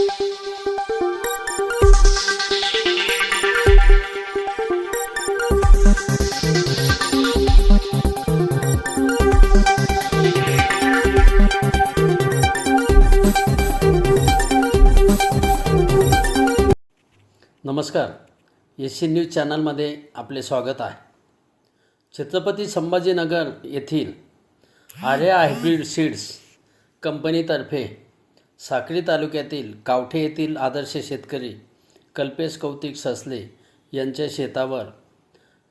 नमस्कार. S C news चॅनलमध्ये आपले स्वागत आहे. छत्रपती संभाजीनगर येथील आर्या हायब्रिड सीड्स कंपनीतर्फे साक्री तालुक्यातील कावठे येथील आदर्श शेतकरी कल्पेश कौतिक ससले यांच्या शेतावर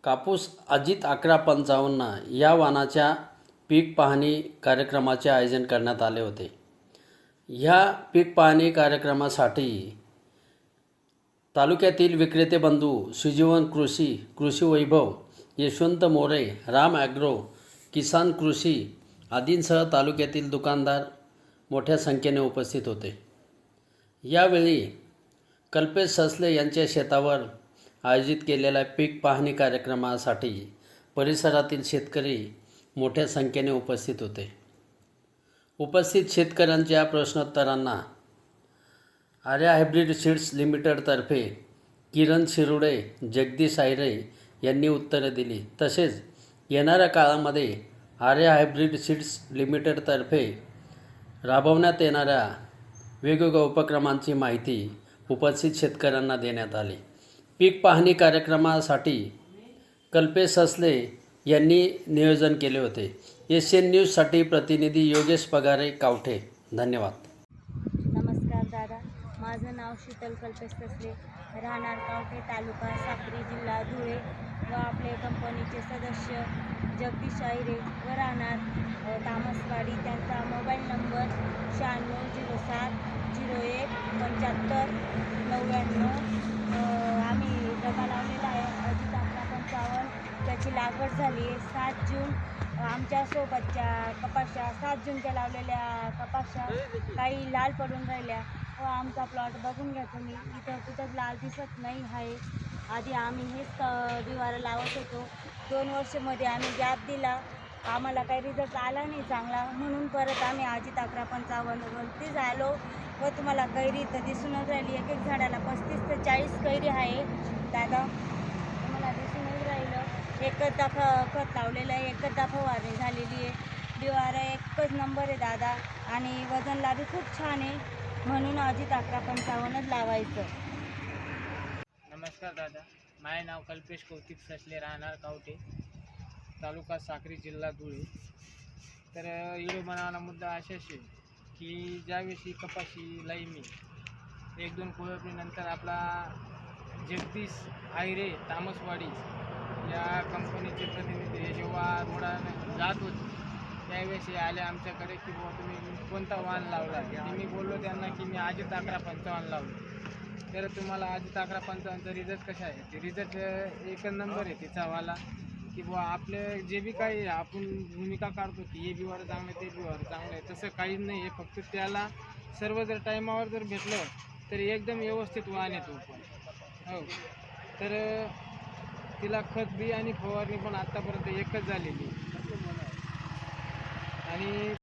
कापूस अजित अकरा पंचावन्न या वाणाच्या पीक पाहणी कार्यक्रमाचे आयोजन करण्यात आले होते. ह्या पीक पाहणी कार्यक्रमासाठी तालुक्यातील विक्रेते बंधू सुजीवन कृषी कृषी वैभव यशवंत मोरे राम ॲग्रो किसान कृषी आदींसह तालुक्यातील दुकानदार मोठ्या संख्येने उपस्थित होते. यावेळी कल्पेश ससले यांच्या शेतावर आयोजित केलेल्या पीक पाहणी कार्यक्रमासाठी परिसरातील शेतकरी मोठ्या संख्येने उपस्थित होते. उपस्थित शेतकऱ्यांच्या प्रश्नोत्तरांना आर्या हायब्रिड सीड्स लिमिटेडतर्फे किरण शिरुडे जगदीश आयरे यांनी उत्तरे दिली. तसेच येणाऱ्या काळामध्ये आर्या हायब्रिड सीड्स लिमिटेडतर्फे राबवण्यात येणाऱ्या वेगवेगळ्या उपक्रमांची माहिती उपस्थित शेतकऱ्यांना देण्यात आली. पीक पाहणी कार्यक्रमासाठी कल्पेश असले यांनी नियोजन केले होते. एशियन न्यूजसाठी प्रतिनिधी योगेश पगारे कावठे. धन्यवाद. नमस्कार दादा. माझं नाव शीतल कल्पेश तसले राहणार कावठे तालुका साक्री जिल्हा धुळे व आपले कंपनीचे सदस्य जगदीश आहिरे व राहणार तामसवाडी. त्यांचा मोबाईल नंबर शहाण्णव झिरो सात झिरो एक पंच्याहत्तर नव्याण्णव आम्ही डबा लावलेला आहे अजित आपला पंचावन्न. त्याची लागवड झाली आहे सात जून. आमच्यासोबतच्या कपाशा सात जूनच्या लावलेल्या कपाशा काही लाल पडून राहिल्या. व आमचा प्लॉट बघून घ्या तुम्ही. इथं कुठंच लाल दिसत नाही आहे. आधी आम्ही हेच अ, बिवारं लावत होतो. दोन वर्षामध्ये आम्ही गॅप दिला. आम्हाला काही रिझल्ट आला नाही चांगला. म्हणून परत आम्ही अजित अकरा पंचावन्नवरती झालो व तुम्हाला कैरी तर दिसूनच राहिली. एक एक झाडाला पस्तीस ते चाळीस कैरी आहे. दादा तुम्हाला दिसूनच राहिलं. एकदा ख खत लावलेलं आहे. एकदा फवारणी झालेली आहे. बिवारा एकच नंबर आहे दादा. आणि वजनला बी खूप छान आहे. म्हणून अजित अकरा पंचावन्नच लावायचं. नमस्कार दादा. माझे नाव कल्पेश कौतिक ससले राहणार कावटे तालुका साक्री जिल्हा धुळे. तर अ, व्हिडिओ मुद्दा अशाच आहे की ज्यावेळी कपाशी लाई मी एक दोन कोळपणीनंतर आपला जगदीश आयरे तामसवाडी या कंपनीचे प्रतिनिधी हे जेव्हा रोडाने जात होते त्यावेळेस आले आमच्याकडे की बाबा तुम्ही कोणता वाहन लावला की मी बोललो त्यांना की मी अजित अकरा पंचावन्न लावलं. तर तुम्हाला अजित अकरा पंचावन्नचा रिझल्ट कसा आहे? ते रिझल्ट एक नंबर आहे तिचा वाला. की बुवा आपले जे बी काही आपण भूमिका काढतो की हे बिवार चांगलं आहे, ते बिवार चांगलं आहे तसं काहीच नाही. आहे फक्त त्याला सर्व जर टायमावर जर भेटलं तर एकदम व्यवस्थित वाहन येतो पण हो. तर तिला खत बी आणि फवारणी पण आत्तापर्यंत एकच झालेली. आणि